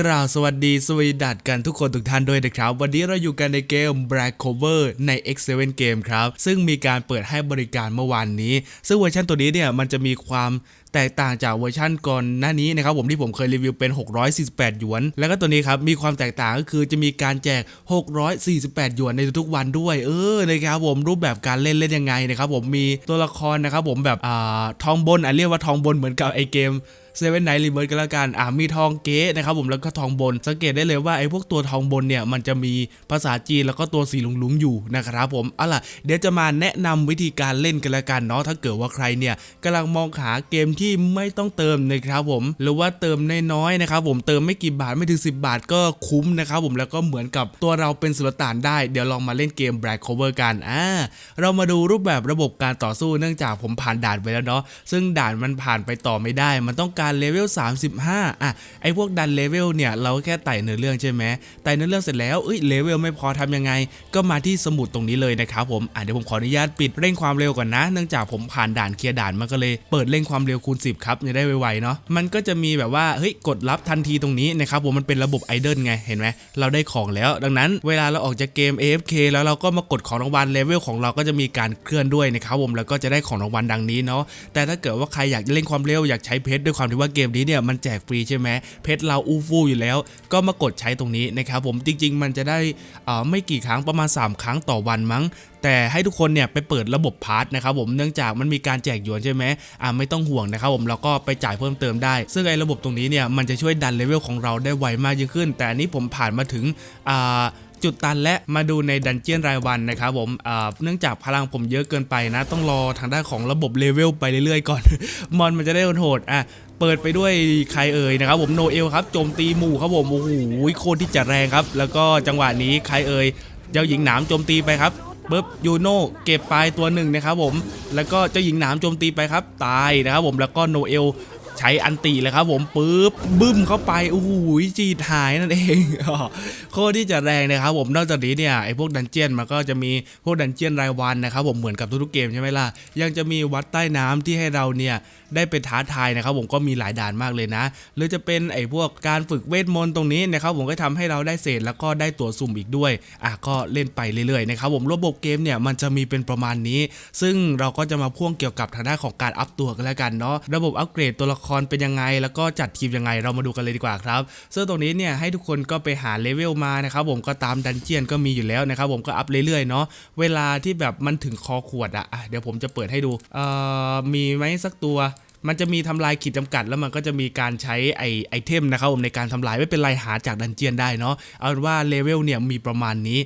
กล่าวสวัสดีสวีดัดกันทุกคนทุกท่านด้วยนะครับ วันนี้เราอยู่กันในเกม Black Cover ใน X7 Game ครับ ซึ่งมีการเปิดให้บริการเมื่อวานนี้ ซึ่งเวอร์ชันตัวนี้เนี่ยมันจะมีความแตกต่างจากเวอร์ชันก่อนหน้านี้นะครับผมที่ผมเคยรีวิวเป็น 648 หยวน แล้วก็ตัวนี้ครับมีความแตกต่างก็คือจะมีการแจก 648 หยวนในทุกๆวันด้วย เออนะครับผมรูปแบบการเล่นเล่นยังไงนะครับผมมีตัวละครนะครับผมแบบอ่าทองบนอะเรียกว่าทองบนเหมือนกับไอเกม เซเว่นไนท์รีเวิร์กันแล้วกันอ่ามีทองเก๊นะครับผมแล้วก็ทองบน สังเกตได้เลยว่าไอ้พวกตัวทองบนเนี่ยมันจะมีภาษาจีนแล้วก็ตัวสีลุงลุงๆอยู่นะครับผมเอาล่ะเดี๋ยวจะมาแนะนำวิธีการเล่นกันแล้วกันเนาะถ้าเกิดว่าใครเนี่ยกำลังมองหาเกมที่ไม่ต้องเติมนะครับผมหรือว่าเติมน้อยๆนะครับผมเติมไม่กี่บาทไม่ถึง 10 บาทก็คุ้มนะครับผมแล้วก็เหมือนกับตัวเราเป็นสุลต่านได้เดี๋ยวลองมาเล่นเกม Black Cover กันอ่าเรามาดูรูปแบบระบบการต่อสู้เนื่องจากผมผ่านด่านไปแล้วเนาะซึ่งด่านมันผ่านไปต่อไม่ได้ มันต้องการเลเวล 35 อะ ไอ้พวกดันเลเวลเนี่ย เราแค่ไต่เนื้อเรื่องใช่ไหมไต่เนื้อเรื่องเสร็จแล้วเอ้ยเลเวลไม่พอทำยังไง ก็มาที่สมุดตรงนี้เลยนะครับผม อะเดี๋ยวผมขออนุญาตปิดเร่งความเร็วก่อนนะ เนื่องจากผมผ่านด่านเคลียร์ด่านมันก็เลยเปิดเร่งความเร็วคูณ 10 ครับจะได้ไวๆเนาะ มันก็จะมีแบบว่า เฮ้ย กดรับทันทีตรงนี้นะครับผม มันเป็นระบบไอเดิลไง เห็นไหมเราได้ของแล้ว ดังนั้นเวลาเราออกจากเกม AFK แล้วเราก็มากดของรางวัลเลเวลของเราก็จะมีการเคลื่อนด้วยนะครับผม แล้วก็จะได้ของรางวัลดังนี้เนาะ แต่ถ้าเกิดว่าใครอยากเล่นความเร็วอยากใช้เพชรด้วยความที่ว่าเกมนี้เนี่ยมันแจกฟรีใช่ไหมเพชรเราอู้ฟู่อยู่แล้ว ก็มากดใช้ตรงนี้นะครับผมจริง ๆ มันจะได้อ่อไม่กี่ครั้งประมาณ 3 ครั้งต่อวันมั้งแต่ให้ทุกคนเนี่ยไปเปิดระบบพาร์ทนะครับผมเนื่องจากมันมีการแจกหยวนใช่ไหมอ่าไม่ต้องห่วงนะครับผมเราก็ไปจ่ายเพิ่มเติมได้ ซึ่งไอ้ระบบตรงนี้เนี่ยมันจะช่วยดันเลเวลของเราได้ไวมากยิ่งขึ้น แต่อันนี้ผมผ่านมาถึงอ่า จุดตันและมาดูในดันเจียนรายวันนะครับผมเนื่องจากพลังผมเยอะเกินไปนะ ต้องรอทางด้านของระบบเลเวลไปเรื่อยๆ ก่อน มอนมันจะได้โหดอะเปิดไปด้วยใครเอ่ยนะครับผมโนเอลครับโจมตีหมู่ครับผมโอ้โหโคตรที่จะแรงครับ แล้วก็จังหวะนี้ใครเอ่ยเจ้าหญิงหนามโจมตีไปครับปึ๊บยูโน่เก็บไปตัวหนึ่งนะครับผมแล้วก็เจ้าหญิงหนามโจมตีไปครับตายนะครับผมแล้วก็โนเอล ใช้อันตีเลยครับผมปึ๊บบึ้มเข้าไปโอ้โหจีดหายนั่นเองโคตรที่จะแรงนะครับผมนอกจากนี้เนี่ยไอ้พวกดันเจียนมันก็จะมีพวกดันเจียนรายวันนะครับผมเหมือนกับทุกๆเกมใช่ไหมล่ะยังจะมีวัดใต้น้ำที่ให้เราเนี่ยได้ไปท้าทายนะครับผมก็มีหลายด่านมากเลยนะหรือจะเป็นไอ้พวกการฝึกเวทมนต์ตรงนี้นะครับผมก็ทำให้เราได้เศษแล้วก็ได้ตัวสุ่มอีกด้วยอะก็เล่นไปเรื่อยๆนะครับผมระบบเกมเนี่ยมันจะมีเป็นประมาณนี้ ซึ่งเราก็จะมาพ่วงเกี่ยวกับทางด้านของการอัพตัวกันแล้วกันเนาะระบบอัปเกรดตัวละคครเป็นยังไง แล้วก็จัดทีมยังไงเรามาดูกันเลยดีกว่าครับซึ่งตรงนี้เนี่ยให้ทุกคนก็ไปหาเลเวลมานะครับผมก็ตามดันเจียนก็มีอยู่แล้วนะครับผมก็อัพเรื่อยๆเนาะเวลาที่แบบมันถึงคอขวดอะอะเดี๋ยวผมจะเปิดให้ดูเอ่อมีไหมสักตัว มันจะมีทำลายขีดจำกัด แล้วมันก็จะมีการใช้ไอไอเทมนะครับผมในการทำลายไม่เป็นไรหาจากดันเจียนได้เนาะเอาเป็นว่าเลเวลเนี่ยมีประมาณนี้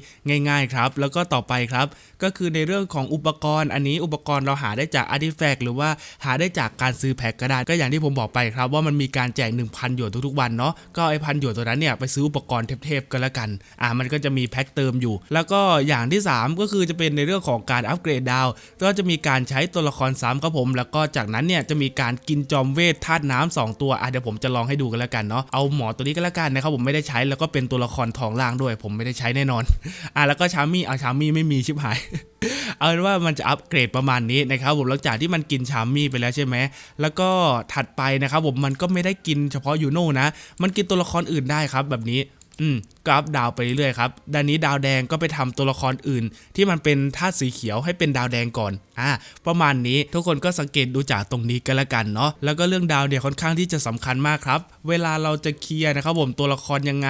ง่าย ๆ ครับ แล้วก็ต่อไปครับ ก็คือในเรื่องของอุปกรณ์ อันนี้อุปกรณ์เราหาได้จากอาร์ติแฟกต์หรือว่าหาได้จากการซื้อแพ็กก็ได้ก็อย่างที่ผมบอกไปครับ ว่ามันมีการแจก 1,000 หยวนทุกๆวันเนาะก็ไอพันหยวนตัวนั้นเนี่ยไปซื้ออุปกรณ์เทพๆกันแล้วกันอ่ามันก็จะมีแพ็กเติมอยู่ แล้วก็อย่างที่สามก็คือจะเป็นในเรื่องของการอัปเกรดดาวก็จะมีการใช้ตัวละครซ้ำครับผมแล้วก็จากนั้นเนี่ยจะมีการกินจอมเวทธาตุน้ำสองตัวอะเดี๋ยวผมจะลองให้ดูกันแล้วกันเนาะเอาหมอตัวนี้ก็แล้วกันนะครับผมไม่ได้ใช้แล้วก็เป็นตัวละครทองล่างด้วย ผมไม่ได้ใช้แน่นอนอะแล้วก็ชามี่เอาชามี่ไม่มีชิบหายเอาเป็นว่ามันจะอัปเกรดประมาณนี้นะครับผมหลังจากที่มันกินชามี่ไปแล้วใช่ไหมแล้วก็ถัดไปนะครับผมมันก็ไม่ได้กินเฉพาะยูโน่นะ มันกินตัวละครอื่นได้ครับแบบนี้ อืมก็อัพดาวไปเรื่อยๆครับด้านนี้ดาวแดงก็ไปทำตัวละครอื่น ที่มันเป็นธาตุสีเขียวให้เป็นดาวแดงก่อนอ่าประมาณนี้ทุกคนก็สังเกตดูจากตรงนี้กันละกันเนาะแล้วก็เรื่องดาวเนี่ยค่อนข้างที่จะสำคัญมากครับ เวลาเราจะเคลียร์นะครับผมตัวละครยังไง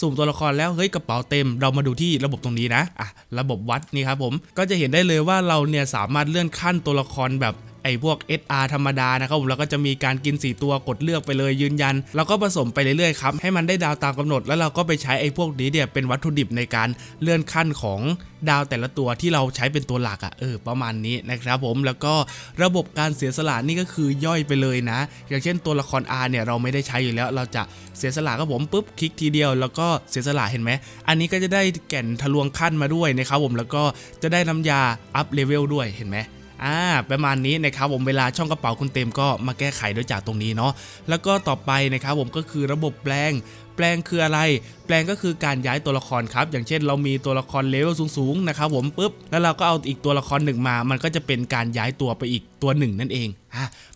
สุ่มตัวละครแล้วเฮ้ยกระเป๋าเต็ม เรามาดูที่ระบบตรงนี้นะอะระบบวัดนี่ครับผมก็จะเห็นได้เลยว่าเราเนี่ยสามารถเลื่อนขั้นตัวละครแบบ ไอ้พวก SR ธรรมดานะครับผมแล้วก็จะมีการกิน 4 ตัวกดเลือกไปเลยยืนยัน แล้วก็ผสมไปเรื่อยๆครับให้มันได้ดาวตามกำหนด แล้วเราก็ไปใช้ไอ้พวกนี้เนี่ยเป็นวัตถุดิบในการเลื่อนขั้นของดาวแต่ละตัวที่เราใช้เป็นตัวหลักอะ่ะเออประมาณนี้นะครับผมแล้วก็ระบบการเสียสละนี่ก็คือย่อยไปเลยนะ อย่างเช่นตัวละคร R เนี่ยเราไม่ได้ใช้อยู่แล้ว เราจะเสียสละครับผมปุ๊บคลิกทีเดียว แล้วก็เสียสละเห็นไหมอันนี้ก็จะได้แก่นทะลวงขั้นมาด้วยนะครับผมแล้วก็จะได้น้ำยาอัพเลเวลด้วยเห็นไหม อ่าประมาณนี้นะครับผมเวลาช่องกระเป๋าคุณเต็มก็มาแก้ไขด้วยจากตรงนี้เนาะแล้วก็ต่อไปนะครับผมก็คือระบบแปลงแปลงคืออะไร แปลงก็คือการย้ายตัวละครครับ อย่างเช่นเรามีตัวละครเลเวลสูงๆนะครับผมปุ๊บ แล้วเราก็เอาอีกตัวละครหนึ่งมา มันก็จะเป็นการย้ายตัวไปอีกตัวหนึ่งนั่นเอง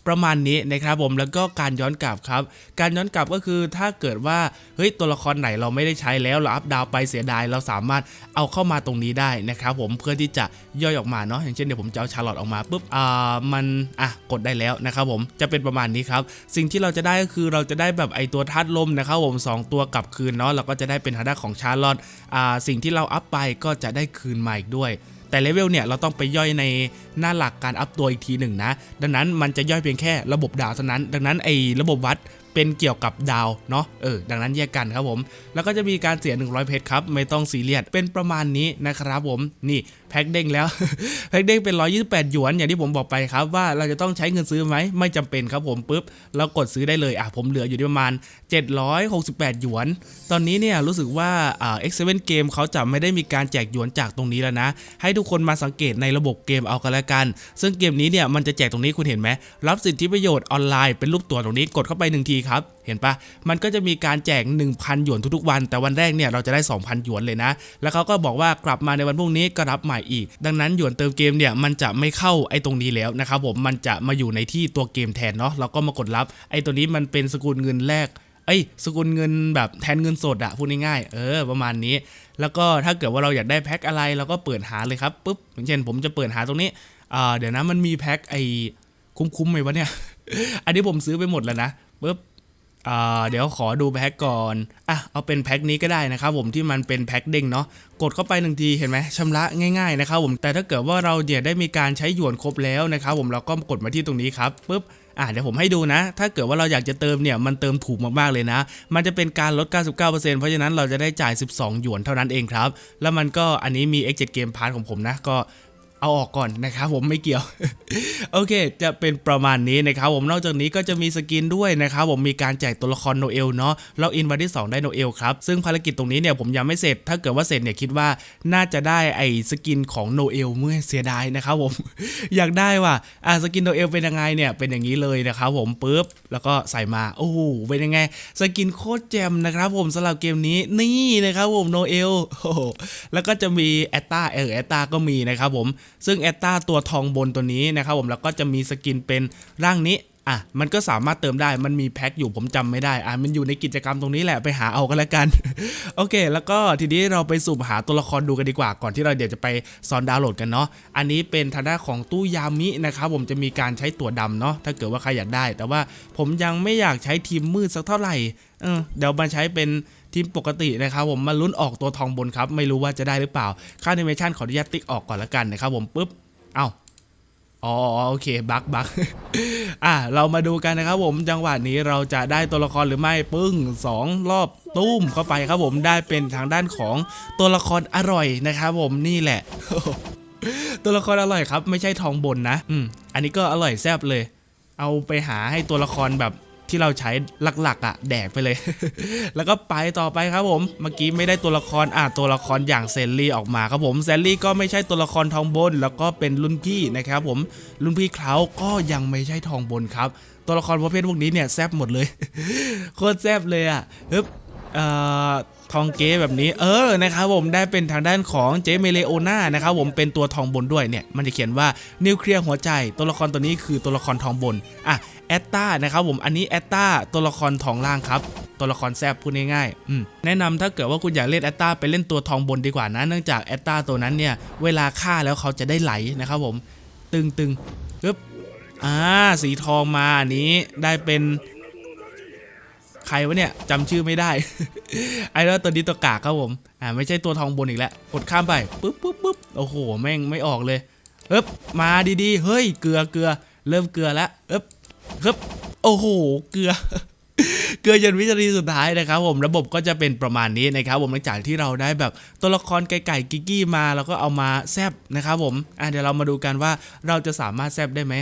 ประมาณนี้นะครับผมแล้วก็การย้อนกลับครับ การย้อนกลับก็คือถ้าเกิดว่าเฮ้ยตัวละครไหนเราไม่ได้ใช้แล้วเราอัพดาวไปเสียดายเราสามารถเอาเข้ามาตรงนี้ได้นะครับผมเพื่อที่จะย่อยออกมาเนาะอย่างเช่นเดี๋ยวผมจะเอาชาร์ลอตออกมาปุ๊บอ่ามันอะกดได้แล้วนะครับผมจะเป็นประมาณนี้ครับ สิ่งที่เราจะได้ก็คือเราจะได้แบบไอตัวธาตุลมนะครับผมสองตัวกลับคืนเนาะเราก็จะได้เป็นทางด้าของชาร์ลอตอ่าสิ่งที่เราอัพไปก็จะได้คืนมาอีกด้วย แต่เลเวลเนี่ยเราต้องไปย่อยในหน้าหลักการอัพตัวอีกทีหนึ่งนะ ดังนั้นมันจะย่อยเพียงแค่ระบบดาวเท่านั้น ดังนั้นไอ้ระบบวัดเป็นเกี่ยวกับดาวเนาะเออดังนั้นแยกกันครับผม แล้วก็จะมีการเสีย 100 เพชรครับ ไม่ต้องซีเรียสเป็นประมาณนี้นะครับผมนี่ แพ็คเด้งแล้ว แพ็คเด้งเป็น 128 หยวน อย่างที่ผมบอกไปครับว่าเราจะต้องใช้เงินซื้อไหม ไม่จำเป็นครับผมปุ๊บเรากดซื้อได้เลยอะผมเหลืออยู่ที่ประมาณ 768 หยวน ตอนนี้เนี่ยรู้สึกว่าอ่า X7 เกมเขาจะไม่ได้มีการแจกหยวนจากตรงนี้แล้วนะ ให้ทุกคนมาสังเกตในระบบเกมเอากันแล้วกัน ซึ่งเกมนี้เนี่ยมันจะแจกตรงนี้คุณเห็นไหมรับสิทธิประโยชน์ออนไลน์เป็นรูปตัวตรงนี้กดเข้าไปหนึ่งทีครับเห็นปะมันก็จะมีการแจก 1,000 หยวนทุกๆวัน แต่วันแรกเนี่ยเราจะได้ 2,000 หยวนเลยนะ แล้วเขาก็บอกว่ากลับมาในวันพรุ่งนี้ก็รับใหม่อีก ดังนั้นหยวนเติมเกมเนี่ยมันจะไม่เข้าไอ้ตรงนี้แล้วนะครับผมมันจะมาอยู่ในที่ตัวเกมแทนเนาะเราก็มากดรับไอ้ตัวนี้มันเป็นสกุลเงินแรกเอ้ยสกุลเงินแบบแทนเงินสดอะพูดง่ายๆเออประมาณนี้ แล้วก็ถ้าเกิดว่าเราอยากได้แพ็คอะไรเราก็เปิดหาเลยครับปุ๊บอย่างเช่นผมจะเปิดหาตรงนี้อ่าเดี๋ยวนะมันมีแพ็คไอ้คุ้มๆไหมวะเนี่ย อันนี้ผมซื้อไปหมดแล้วนะปุ๊บ เดี๋ยวขอดูแพ็คก่อน อะ เอาเป็นแพ็คนี้ก็ได้นะครับผมที่มันเป็นแพ็คเด้งเนาะ กดเข้าไปหนึ่งทีเห็นไหมชำระง่ายๆนะครับผม แต่ถ้าเกิดว่าเราเนี่ยได้มีการใช้หยวนครบแล้วนะครับผมเราก็กดมาที่ตรงนี้ครับปุ๊บอะเดี๋ยวผมให้ดูนะ ถ้าเกิดว่าเราอยากจะเติมเนี่ยมันเติมถูกมากๆเลยนะ มันจะเป็นการลด 99%เพราะฉะนั้นเราจะได้จ่าย 12 หยวนเท่านั้นเองครับ แล้วมันก็อันนี้มี X7 Game Pass ของผมนะก็ เอาออกก่อนนะครับผมไม่เกี่ยว โอเค จะเป็นประมาณนี้นะครับผมนอกจากนี้ก็จะมีสกินด้วยนะครับผมมีการแจกตัวละครโนเอลเนาะเราอินวันที่ 2 ได้โนเอลครับ ซึ่งภารกิจตรงนี้เนี่ยผมยังไม่เสร็จ ถ้าเกิดว่าเสร็จเนี่ยคิดว่าน่าจะได้ไอ้สกินของโนเอลเมื่อเสียดายนะครับผมอยากได้ว่ะอะสกินโนเอลเป็นยังไงเนี่ยเป็นอย่างนี้เลยนะครับผมปุ๊บแล้วก็ใส่มาโอ้โหเป็นยังไง สกินโคตรแจ่มนะครับผมสำหรับเกมนี้นี่นะครับผมโนเอลโอ้โหแล้วก็จะมีแอตตาเออแอตตาก็มีนะครับผมซึ่งแอตตาตัวทองบนตัวนี้นะครับผมแล้วก็จะมีสกินเป็นร่างนี้อะมันก็สามารถเติมได้มันมีแพ็คอยู่ผมจำไม่ได้อะมันอยู่ในกิจกรรมตรงนี้แหละไปหาเอากันแล้วกัน โอเค แล้วก็ทีนี้เราไปสุ่มหาตัวละครดูกันดีกว่า ก่อนที่เราเดี๋ยวจะไปสอนดาวน์โหลดกันเนาะอันนี้เป็นทางด้านของตู้ยามินะครับผมจะมีการใช้ตัวดำเนาะถ้าเกิดว่าใครอยากได้ แต่ว่าผมยังไม่อยากใช้ทีมมืดสักเท่าไหร่เออเดี๋ยวมาใช้เป็น ทีมปกตินะครับผมมาลุ้นออกตัวทองบนครับ ไม่รู้ว่าจะได้หรือเปล่า ค่าแอนิเมชันขออนุญาตติ๊กออกก่อนละกันนะครับผมปุ๊บ เอ้าอ๋อโอเคบักบักอะเรามาดูกันนะครับผมจังหวะนี้เราจะได้ตัวละครหรือไม่ปึ้งสองรอบตุ้มเข้าไปครับผมได้เป็นทางด้านของตัวละครอร่อยนะครับผมนี่แหละ ตัวละครอร่อยครับ ไม่ใช่ทองบนนะ อืมอันนี้ก็อร่อยแซ่บเลย เอาไปหาให้ตัวละครแบบ ที่เราใช้หลักๆอะแดกไปเลย แล้วก็ไปต่อไปครับผม เมื่อกี้ไม่ได้ตัวละครอะตัวละครอย่างเซนลี่ออกมาครับผมเซนลี่ก็ไม่ใช่ตัวละครทองบน แล้วก็เป็นรุ่นพี่นะครับผมรุ่นพี่เขาก็ยังไม่ใช่ทองบนครับ ตัวละครประเภทพวกนี้เนี่ยแซบหมดเลยโคตรแซบเลยอะฮึบเอ่อ ทองเก๊แบบนี้เออนะครับผมได้เป็นทางด้านของเจเมเลโอนานะครับผมเป็นตัวทองบนด้วยเนี่ยมันจะเขียนว่านิวเคลียร์หัวใจ ตัวละครตัวนี้คือตัวละครทองบนอะแอตตานะครับผมอันนี้แอตตาตัวละครทองล่างครับตัวละครแซบพูดง่ายๆแนะนำถ้าเกิดว่าคุณอยากเล่นแอตตาไปเล่นตัวทองบนดีกว่านะ เนื่องจากแอตตาตัวนั้นเนี่ยเวลาฆ่าแล้วเขาจะได้ไหลนะครับผม ตึงตึงปึ๊บอ่าสีทองมาอันนี้ได้เป็น ใครวะเนี่ยจำชื่อไม่ได้ ไอ้แล้วตัวนี้ตัวกากครับผม อ่าไม่ใช่ตัวทองบนอีกแล้ว กดข้ามไปปุ๊บปุ๊บปุ๊บโอ้โห แม่งไม่ออกเลยเอ๊บมาดีๆ เฮ้ย เกลือเกลือ เริ่มเกลือแล้วเอ๊บเฮ้บโอ้โห เกลือ เกลือจนวินาทีสุดท้ายนะครับผม ระบบก็จะเป็นประมาณนี้นะครับผมหลังจากที่เราได้แบบตัวละครไก่ๆกิกกี้มา แล้วก็เอามาแซบนะครับผม อะเดี๋ยวเรามาดูกันว่าเราจะสามารถแซบได้ไหม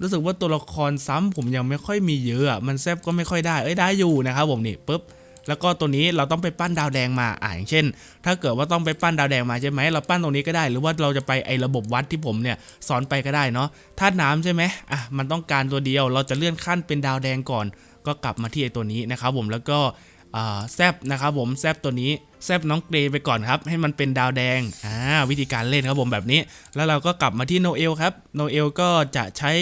รู้สึกว่าตัวละครซ้ำผมยังไม่ค่อยมีเยอะอะมันแซบก็ไม่ค่อยได้เอ้ยได้อยู่นะครับผมนี่ปุ๊บแล้วก็ตัวนี้เราต้องไปปั้นดาวแดงมาอ่าอย่างเช่น ถ้าเกิดว่าต้องไปปั้นดาวแดงมาใช่ไหมเราปั้นตรงนี้ก็ได้ หรือว่าเราจะไปไอ้ระบบวัดที่ผมเนี่ยสอนไปก็ได้เนาะธาตุน้ำใช่ไหมอะมันต้องการตัวเดียว เราจะเลื่อนขั้นเป็นดาวแดงก่อน ก็กลับมาที่ไอ้ตัวนี้นะครับผมแล้วก็ แซบนะครับผมแซบตัวนี้แซบน้องเกรไปก่อนครับ ให้มันเป็นดาวแดงอ่าวิธีการเล่นครับผมแบบนี้ แล้วเราก็กลับมาที่โนเอลครับโนเอลก็จะใช้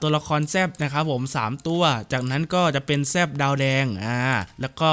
ตัวละครแซบนะครับผม 3 ตัว จากนั้นก็จะเป็นแซบดาวแดงอ่าแล้วก็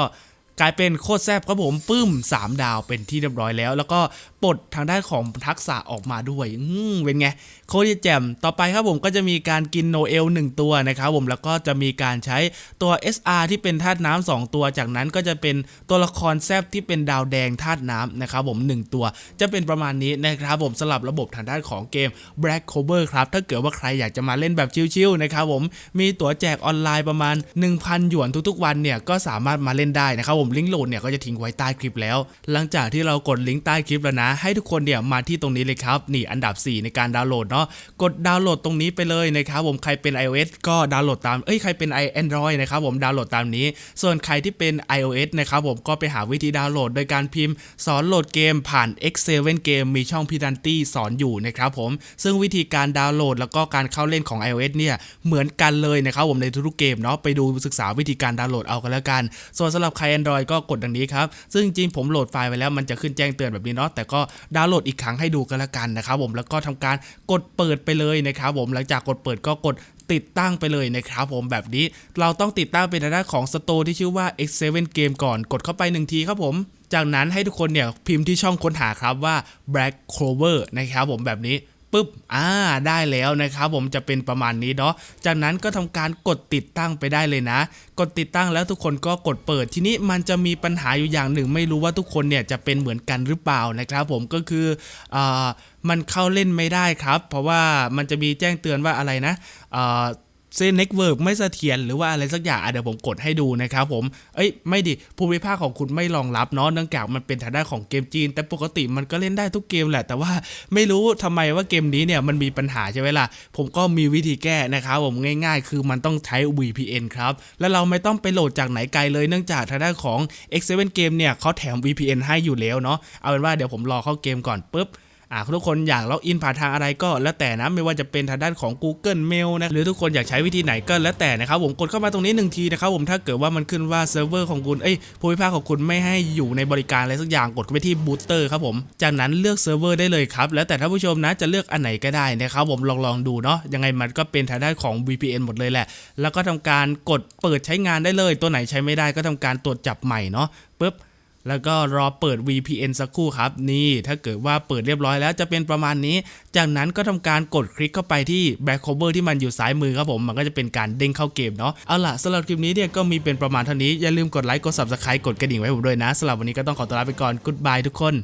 กลายเป็นโคตรแซบครับผมปื้ม 3 ดาวเป็นที่เรียบร้อยแล้ว แล้วก็ปลดทางด้านของทักษะออกมาด้วย อืมเป็นไงโคตรแจมต่อไปครับผมก็จะมีการกินโนเอล1ตัวนะครับผมแล้วก็จะมีการใช้ตัว SR ที่เป็นธาตุน้ำสองตัว จากนั้นก็จะเป็นตัวละครแซบที่เป็นดาวแดงธาตุน้ำนะครับผม 1 ตัว จะเป็นประมาณนี้นะครับผมสลับระบบทางด้านของเกม Black Cover ครับถ้าเกิดว่าใครอยากจะมาเล่นแบบชิลๆนะครับผมมีตั๋วแจกออนไลน์ประมาณ 1,000 หยวนทุกๆ วันเนี่ยก็สามารถมาเล่นได้นะครับผมลิงก์โหลดเนี่ยก็จะทิ้งไว้ใต้คลิปแล้ว หลังจากที่เรากดลิงก์ใต้คลิปแล้วนะ ให้ทุกคนเนี่ยมาที่ตรงนี้เลยครับนี่อันดับ 4 ในการดาวน์โหลดเนาะกดดาวน์โหลดตรงนี้ไปเลยนะครับผมใครเป็น iOS ก็ดาวน์โหลดตามเอ้ยใครเป็น i Android นะครับผมดาวน์โหลดตามนี้ ส่วนใครที่เป็น iOS นะครับผมก็ไปหาวิธีดาวน์โหลด โดยการพิมพ์ สอนโหลดเกมผ่าน X7 เกมมีช่องพิดันตี้สอนอยู่นะครับผมซึ่งวิธีการดาวน์โหลดแล้วก็การเข้าเล่นของ iOS เนี่ยเหมือนกันเลยนะครับผมในทุกๆเกมเนาะไปดูศึกษาวิธีการดาวน์โหลดเอากันแล้วกัน ส่วนสำหรับใคร Android ก็กดดังนี้ครับซึ่งจริงผมโหลดไฟล์ไว้แล้วมันจะขึ้นแจ้งเตือนแบบนี้เนาะแต่ก็ดาวน์โหลดอีกครั้งให้ดูกันแล้วกันนะครับผมแล้วก็ทำการกดเปิดไปเลยนะครับผมหลังจากกดเปิดก็กดติดตั้งไปเลยนะครับผมแบบนี้เราต้องติดตั้งเป็นทางด้าของสโตร์ที่ชื่อว่า X7 Game ก่อนกดเข้าไปหนึ่งทีครับผม จากนั้นให้ทุกคนเนี่ยพิมพ์ที่ช่องค้นหาครับว่า Black Clover นะครับผมแบบนี้ ปุ๊บอ่าได้แล้วนะครับผมจะเป็นประมาณนี้เนาะจากนั้นก็ทำการกดติดตั้งไปได้เลยนะ กดติดตั้งแล้วทุกคนก็กดเปิดทีนี้มันจะมีปัญหาอยู่อย่างหนึ่ง ไม่รู้ว่าทุกคนเนี่ยจะเป็นเหมือนกันหรือเปล่านะครับ ผมก็คืออ่ามันเข้าเล่นไม่ได้ครับ เพราะว่ามันจะมีแจ้งเตือนว่าอะไรนะอ่า เส้นเน็ตเวิร์กไม่เสถียรหรือว่าอะไรสักอย่างเดี๋ยวผมกดให้ดูนะครับผม เอ้ยไม่ดิภูมิภาคของคุณไม่รองรับเนาะเนื่องจากมันเป็นทางด้านของเกมจีน แต่ปกติมันก็เล่นได้ทุกเกมแหละ แต่ว่าไม่รู้ทำไมว่าเกมนี้เนี่ยมันมีปัญหาใช่ไหมล่ะ ผมก็มีวิธีแก้นะครับผมง่ายๆ คือมันต้องใช้ VPN ครับ แล้วเราไม่ต้องไปโหลดจากไหนไกลเลยเนื่องจากทางด้านของ X7 Game เนี่ยเขาแถม VPN ให้อยู่แล้วเนาะเอาเป็นว่าเดี๋ยวผมรอเข้าเกมก่อนปุ๊บ อ่าทุกคนอยากล็อกอินผ่านทางอะไรก็แล้วแต่นะไม่ว่าจะเป็นทางด้านของ Google Mail นะหรือทุกคนอยากใช้วิธีไหนก็แล้วแต่นะครับผมกดเข้ามาตรงนี้หนึ่งทีนะครับผมถ้าเกิดว่ามันขึ้นว่าเซิร์ฟเวอร์ของคุณเอ้ยภูมิภาคของคุณไม่ให้อยู่ในบริการอะไรสักอย่างกดไปที่บูสเตอร์ครับผมจากนั้นเลือกเซิร์ฟเวอร์ได้เลยครับแล้วแต่ท่านผู้ชมนะจะเลือกอันไหนก็ได้นะครับผมลองลองดูเนาะยังไงมันก็เป็นทางด้านของ VPN หมดเลยแหละ แล้วก็ทำการกดเปิดใช้งานได้เลย ตัวไหนใช้ไม่ได้ก็ทำการตรวจจับใหม่เนาะปุ๊บ แล้วก็รอเปิด VPN สักครู่ครับ นี่ถ้าเกิดว่าเปิดเรียบร้อยแล้วจะเป็นประมาณนี้ จากนั้นก็ทำการกดคลิกเข้าไปที่ Back Cover ที่มันอยู่ซ้ายมือครับผมมันก็จะเป็นการเด้งเข้าเกมเนาะเอาล่ะสำหรับคลิปนี้เนี่ยก็มีเป็นประมาณเท่านี้อย่าลืมกดไลค์กด Subscribe กดกระดิ่งไว้ผมด้วยนะสำหรับวันนี้ก็ต้องขอตัวลาไปก่อน Goodbye ทุกคน